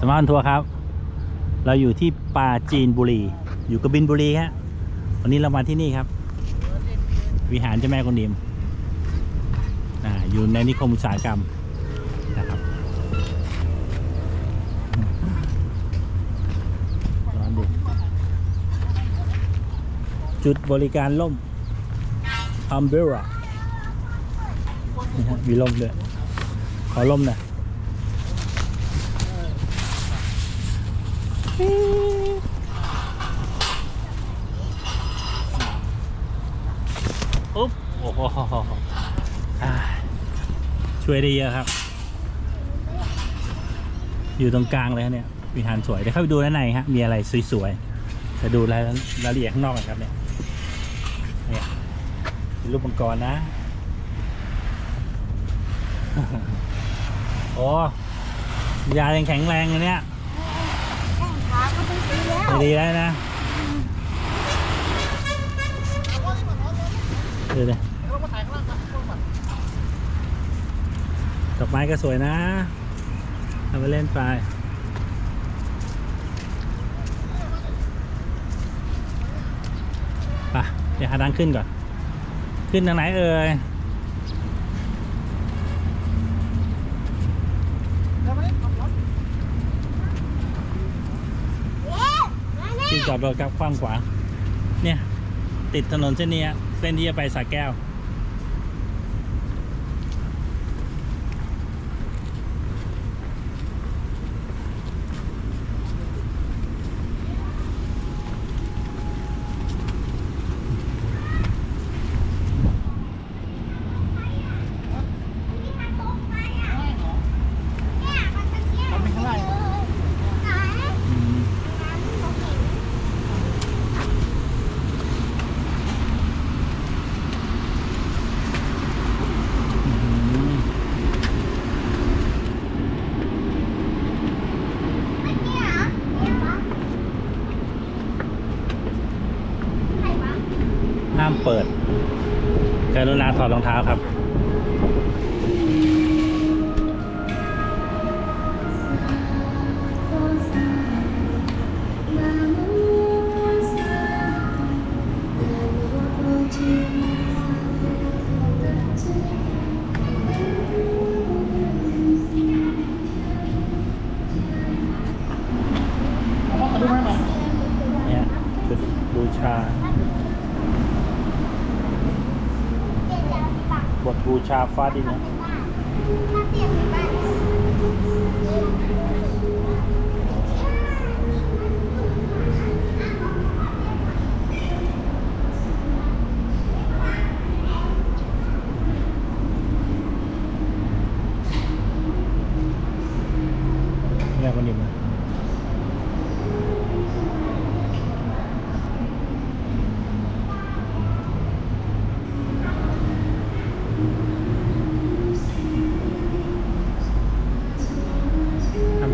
สมาร์ททัวร์ครับ เราอยู่ที่ปราจีนบุรี อยู่กบินบุรีฮะวันนี้เรามาที่นี่ครับ วิหารเจ้าแม่กุนอิมอ่าอยู่ในนิคมอุตสาหกรรมนะครับร้อนดิจุดบริการล่ม umbrella นี่ฮะมีล่มด้วยขอล่มหน่อย อุ๊บโอ้โหช่วยได้เยอะครับ อยู่ตรงกลางเลยฮะเนี่ยวิหารสวยเดี๋ยวเข้าไปดูด้านในฮะมีอะไรสวยๆจะดูรายละเอียดข้างนอกกันครับเนี่ยเนี่ยมีรูปมังกรนะโอ้ยายังแข็งแรงเลยเนี่ย ข้งขาก็ไม่ดีแล้วดีแล้วนะดูดิดอกไม้ก็สวยนะทำไปเล่นไปไปเดี๋ยวหาทางขึ้นก่อน ขึ้นทางไหนเอ่ย เอ๊ะมาเนี่ย ที่จอดรถกับกว้างขวา เนี่ย ติดถนนเส้นนี้เส้นที่จะไปสระแก้ว มันเป็นข้างล่างไหน อืมอืม ไม่เนี่ยเหรอเนี่ยเหรอไหนวะ ห้าม เปิดกรุณาถอดรองเท้าครับ ชาฟ้าดินนะเปลี่ยคนที่บ้ม่ค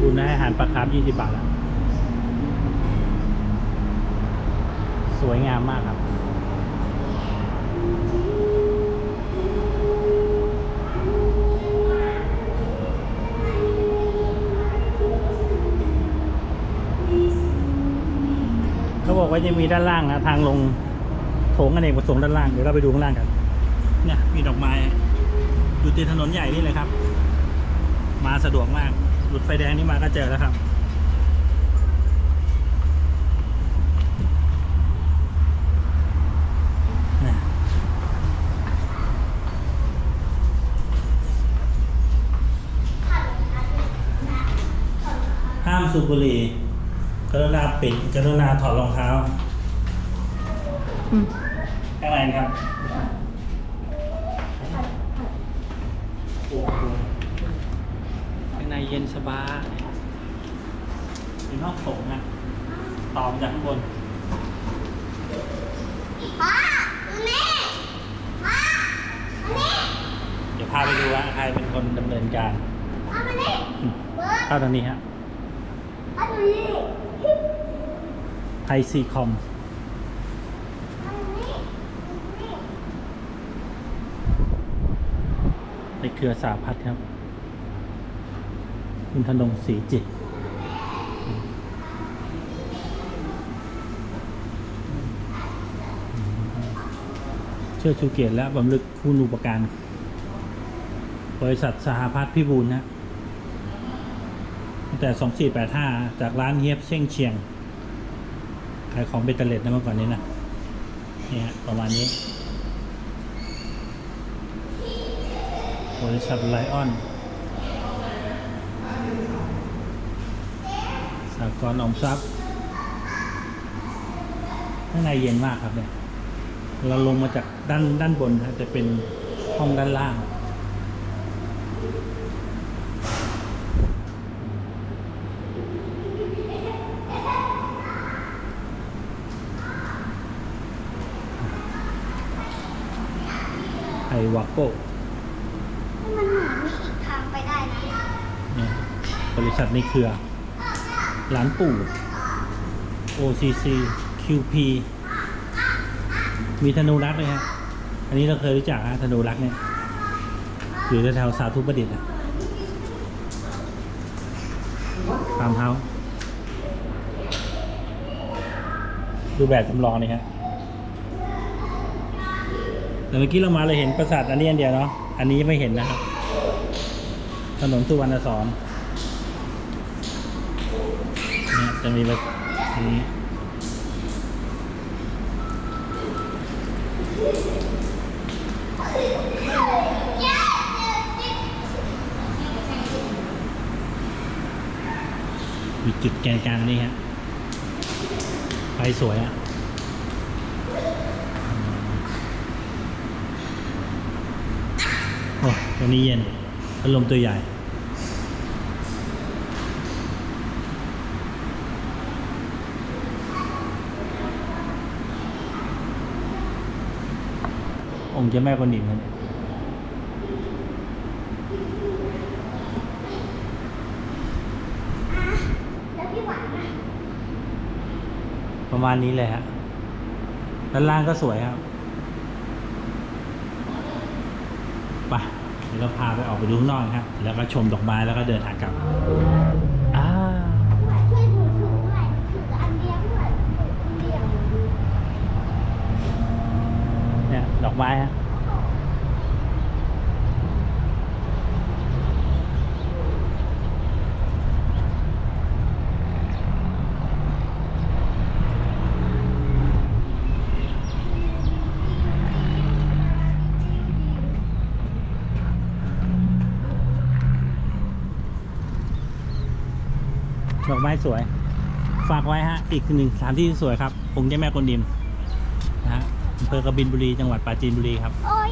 ดิมนะทำบุญให้อาหารปลาคาร์ฟ20 บาทแล้วสวยงามมากครับเขาบอกว่าจะมีด้านล่างนะทางลงโถงอเนกประสงค์ด้านล่าง เดี๋ยวเราไปดูข้างล่างกัน เนี่ยมีดอกไม้อยู่ติดถนนใหญ่นี่เลยครับ มาสะดวกมาก หลุดไฟแดงนี่มาก็เจอแล้วครับเนี่ยห้ามสูบบุหรี่กรุณาปิดกรุณาถอดรองเท้าข้างในครับโอ้โหข้าง ในเย็นสบายอยู่นอกโถงอะตอมจากข้างบนพ่อมานี่พ่อมานี่เดี๋ยวพาไปดูว่าใครเป็นคนดำเนินการพ่อมานี่เบิร์ดเข้าทางนี้ฮะพ่อดูนี่ไทยซีคอมพ่อดูนี่นี่ในเครือสาพัฒน์ครับ อินทนงศรีจิต เชื่อชูเกียรติและบำลึกคุณอุปการ บริษัทสหพัฒน์พิบูลนะตั้งแต่ 2485 จากร้านเฮียบเช่งเชียง ขายของเบตเตอร์เลตนะเมื่อก่อนนี้นะเนี่ยประมาณนี้บริษัทไลออน สากลออมทรัพย์ข้างในเย็นมากครับเนี่ย เราลงมาจากด้านด้านบนนะจะเป็นห้องด้านล่าง ไอวาโก้มันเหมือนมีอีกทางไปได้นะเนี่ยบริษัทในเครือ ร้านปู่ OCC QP มีธนูรักเลยฮะ อันนี้เราเคยรู้จักฮะธนูรักเนี่ย อยู่แถวสาธุประดิษฐ์อะฟาร์มเฮาส์ดูแบบจำลองนี่ฮะแต่เมื่อกี้เรามาเลยเห็นปราสาทอันนี้อันเดียวเนาะ อันนี้ไม่เห็นนะครับ ถนนสุวรรณสอน จะมีแบบนี้มีจุดแกนกลางนี่ฮะไฟสวยอะ่ะโอ้ตัวนี้เย็นพัดลมตัวใหญ่ องค์เจ้าแม่กวนอิมครับเนี่ยอะแล้วพี่หวานนะประมาณนี้เลยฮะด้านล่างก็สวยครับไปเดี๋ยวเราพาไปออกไปดูข้างนอกครับ แล้วก็ชมดอกไม้แล้วก็เดินทางกลับอ่า พี่หวานช่วยหนูถือด้วยถืออันเดียวด้วยถืออันเดียว เนี่ยดอกไม้ฮะดอกไม้ สวย ฝากไว้ฮะ อีกหนึ่งสถานที่สวยครับองค์เจ้าแม่กวนดิมนะฮะอำเภอกบินบุรีจังหวัดปราจีนบุรีครับโอ๊ย